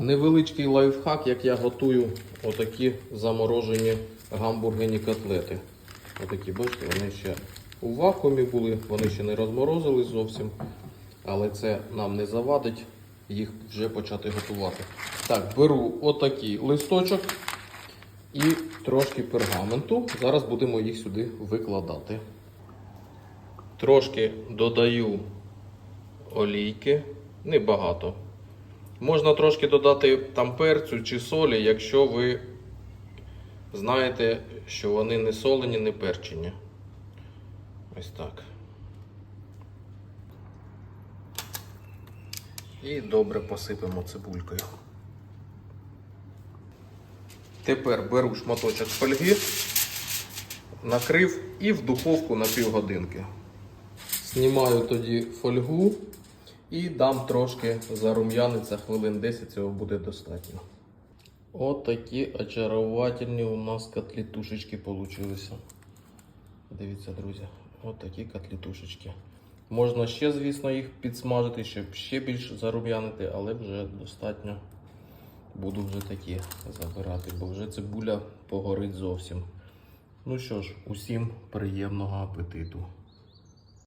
Невеличкий лайфхак, як я готую отакі заморожені гамбургені котлети. Отакі, бачите, вони ще у вакуумі були, вони ще не розморозились зовсім. Але це нам не завадить їх вже почати готувати. Так, беру отакий листочок і трошки пергаменту. Зараз будемо їх сюди викладати. Трошки додаю олійки, небагато. Можна трошки додати там перцю чи солі, якщо ви знаєте, що вони не солені, не перчені. Ось так. І добре посипемо цибулькою. Тепер беру шматочок фольги, накрив і в духовку на півгодинки. Знімаю тоді фольгу і дам трошки зарум'яниться хвилин 10, цього буде достатньо. От такі очаровательні у нас котлетушечки получилися. Дивіться, друзі, от такі котлетушечки. Можна ще, звісно, їх підсмажити, щоб ще більш зарум'янити, але вже достатньо буду вже такі забирати, бо вже цибуля погорить зовсім. Ну що ж, усім приємного апетиту.